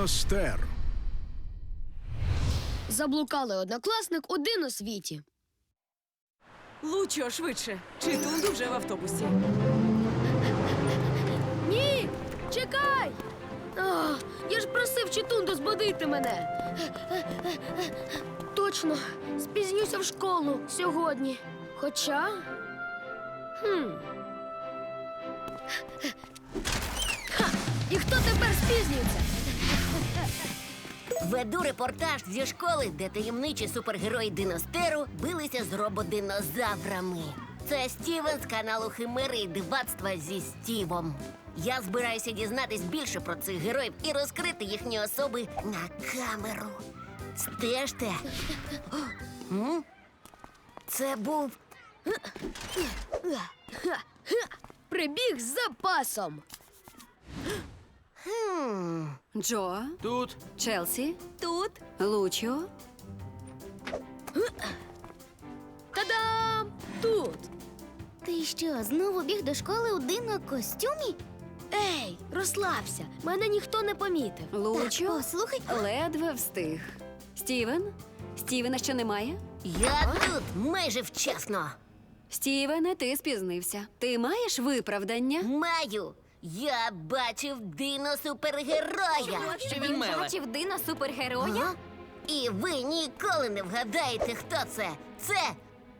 Диностер. Заблукали однокласник один у світі. Лучо, швидше. Читунду вже в автобусі. Ні! Чекай! А, я ж просив Читунду збудити мене. Точно, спізнюся в школу сьогодні. Хоча. Хм. Ха! І хто тепер спізнюється? Веду репортаж зі школи, де таємничі супергерої Диностеру билися з рободинозаврами. Це Стівен з каналу Химери і дивацтва зі Стівом. Я збираюся дізнатись більше про цих героїв і розкрити їхні особи на камеру. Стежте. М? Це був Прибіг з запасом. Джо, Тут Челсі, Тут Лучо. Та-дам! Тут. Ти що, знову біг до школи у динокостюмі? Ей, розслабся. Мене ніхто не помітив. Лучо Послухай, ледве встиг. Стівен? Стівена ще немає? я тут майже вчасно. Стівене, ти спізнився. Ти маєш виправдання? Маю. Я бачив дино супергероя. він бачив дина супергероя? Ага. І ви ніколи не вгадаєте, хто це. Це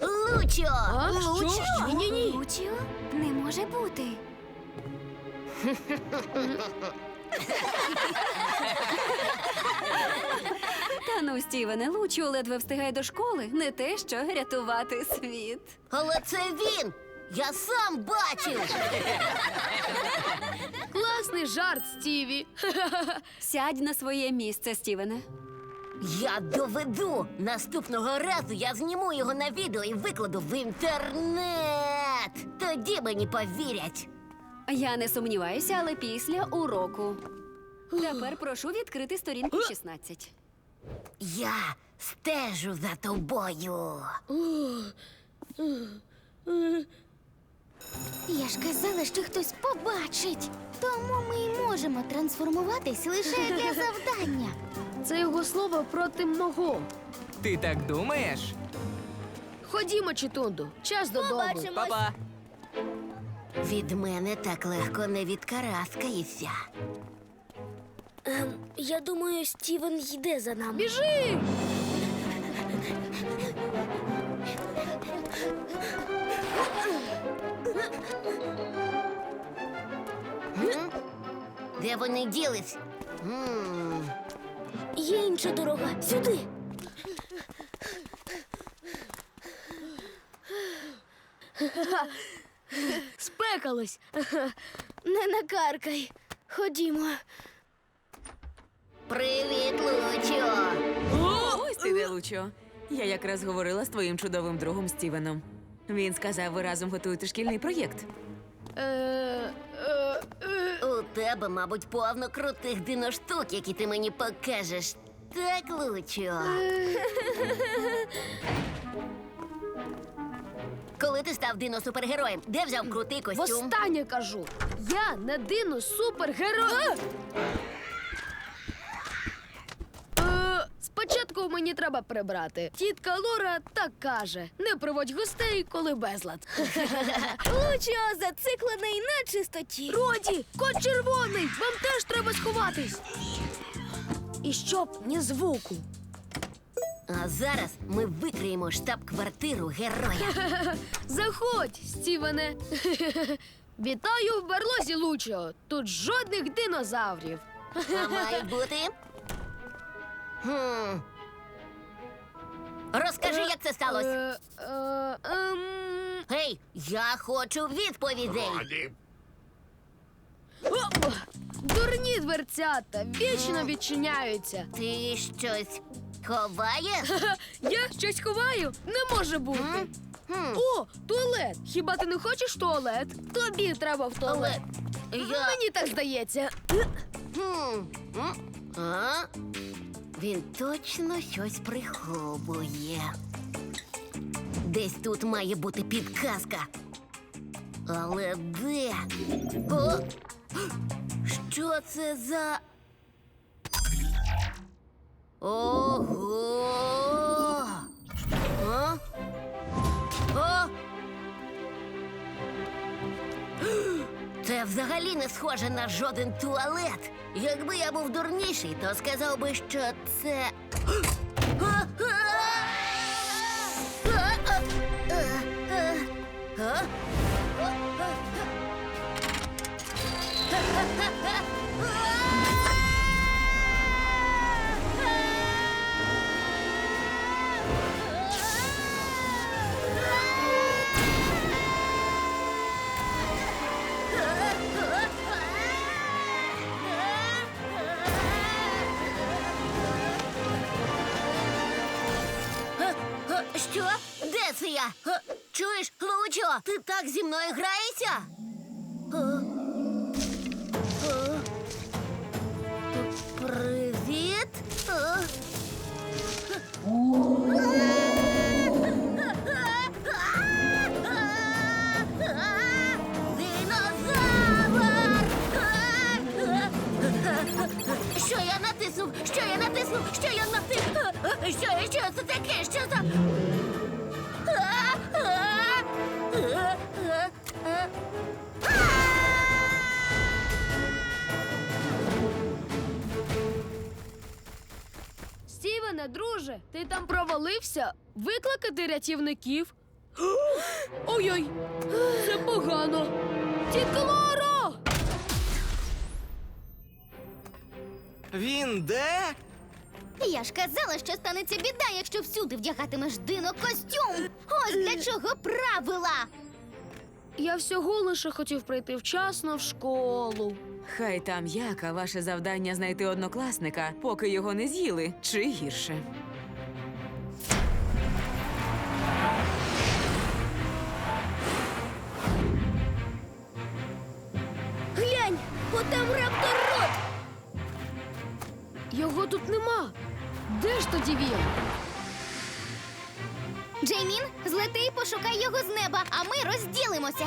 Лучо! А? Що? Ні-ні-ні. Лучіо? Не може бути. Та ну, Стівене, Лучо ледве встигає до школи. Не те, що рятувати світ. Але це він! Я сам бачив! Класний жарт, Стіві. Сядь на своє місце, Стівене. Я доведу! Наступного разу я зніму його на відео і викладу в інтернет! Тоді мені повірять! Я не сумніваюся, але після уроку. Тепер прошу відкрити сторінку 16. Я стежу за тобою! Я ж казала, що хтось побачить. Тому ми й можемо трансформуватись лише для завдання. Це його слово проти мого. Ти так думаєш? Ходімо, Читунду. Час додому. Папа. Від мене так легко не відкараскаєшся. Я думаю, Стівен йде за нами. Біжи! М? Де вони ділись? М, Є інша дорога. Сюди. Спекалось. Не накаркай. Ходімо. Привіт, Лучо! ось ти де Лучо. Я якраз говорила з твоїм чудовим другом Стівеном. Він сказав, ви разом готуєте шкільний проєкт. Е, е, е. У тебе, мабуть, повно крутих диноштук, які ти мені покажеш. Так, Лучо. Коли ти став дино-супергероєм, де взяв крутий костюм? Востаннє кажу. Я не дину супергерой. Е, Спочатку мені треба прибрати. Тітка Лора так каже: не приводь гостей, коли безлад. Лучо зациклений на чистоті. Роді, кот червоний! Вам теж треба сховатись. І щоб ні звуку. А зараз ми викриємо штаб-квартиру героя. Заходь, Стівене. Вітаю в берлозі Лучо. Тут жодних динозаврів. А мають бути. Хм. Розкажи, як це сталося. Е, е, ем, Гей, я хочу відповідей. о, Дурні дверцята вічно відчиняються. Ти щось ховаєш? Ха, Я щось ховаю? Не може бути. М? Хм. О, туалет. Хіба ти не хочеш туалет? Тобі треба в туалет. Я. Мені так здається. Хм. М? А? Він точно щось приховує. Десь тут має бути підказка. Але де? О! Що це за. Ого! Взагалі не схоже на жоден туалет. Якби я був дурніший, то сказав би, що це. Що? Де це я? Чуєш, Лучо, ти так зі мною граєшся? Привіт. Що я натиснув? Що я натиснув? Що я натиснув? Що, що це таке? Що за... Стівене, друже, ти там провалився? Викликати рятівників? Ой-ой, це погано. Тітко Лоро! Він де? Я ж казала, що станеться біда, якщо всюди вдягатимеш дино-костюм. Ось для чого правила. Я всього лише хотів прийти вчасно в школу. Хай там як, а ваше завдання знайти однокласника, поки його не з'їли, чи гірше. Глянь, отам раптор рот. Його тут нема. Де ж тоді він? Джеймін, злети і пошукай його з неба, а ми розділимося.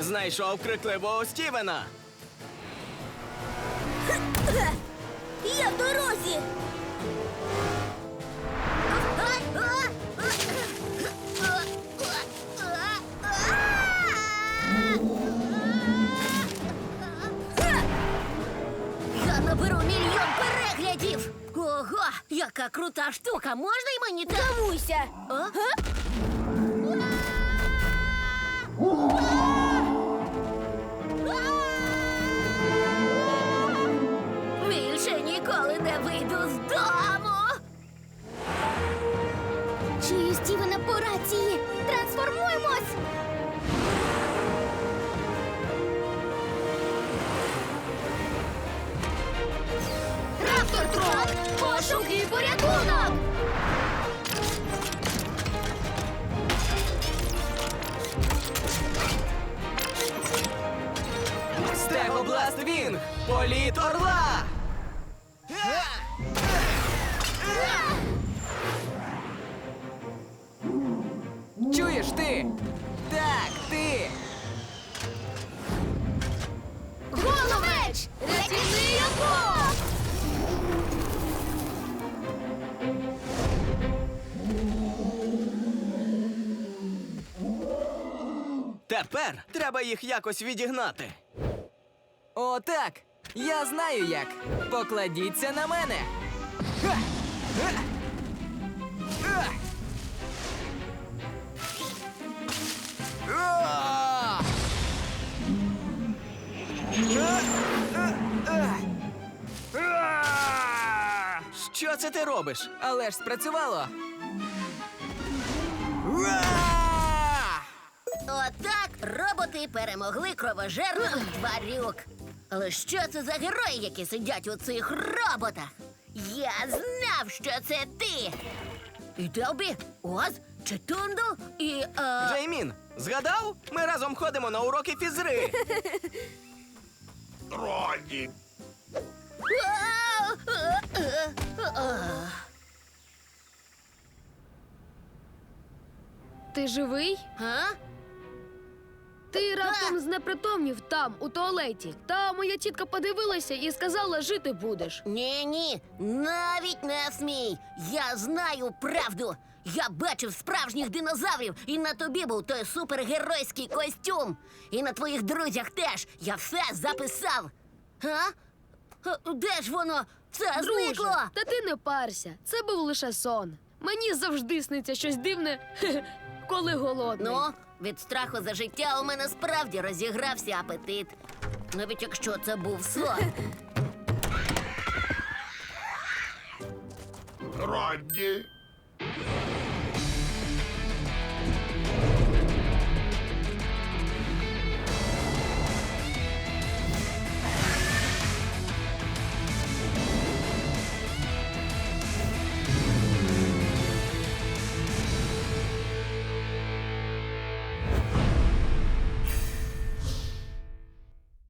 Знайшов крикливого Стівена. Я в дорозі. Я наберу мільйон переглядів. Ого, яка крута штука! Можна й мені Тамуйся! Більше Пошуки порятунок! Стегобласт Вінг! Політ орла! Чуєш ти? Так, ти! Тепер треба їх якось відігнати. Отак! Я знаю як. Покладіться на мене. Ха! Ха! Ха! А! А! Що це ти робиш? Але ж спрацювало. Отак роботи перемогли кровожерних тварюк. Але що це за герої, які сидять у цих роботах? Я знав, що це ти. І Делбі, Оз, Четунду і. Е... Джеймін, згадав? Ми разом ходимо на уроки фізри. Роді. Ти живий? А? Ти раптом знепритомнів там, у туалеті. Та моя тітка подивилася і сказала, жити будеш. Ні, ні, навіть не смій. Я знаю правду. Я бачив справжніх динозаврів, і на тобі був той супергеройський костюм. І на твоїх друзях теж. Я все записав. А? Е, Де ж воно? Все Друже, зникло. та ти не парся. Це був лише сон. Мені завжди сниться щось дивне, коли голодний. Ну, від страху за життя у мене справді розігрався апетит. Навіть якщо це був сон. Родді.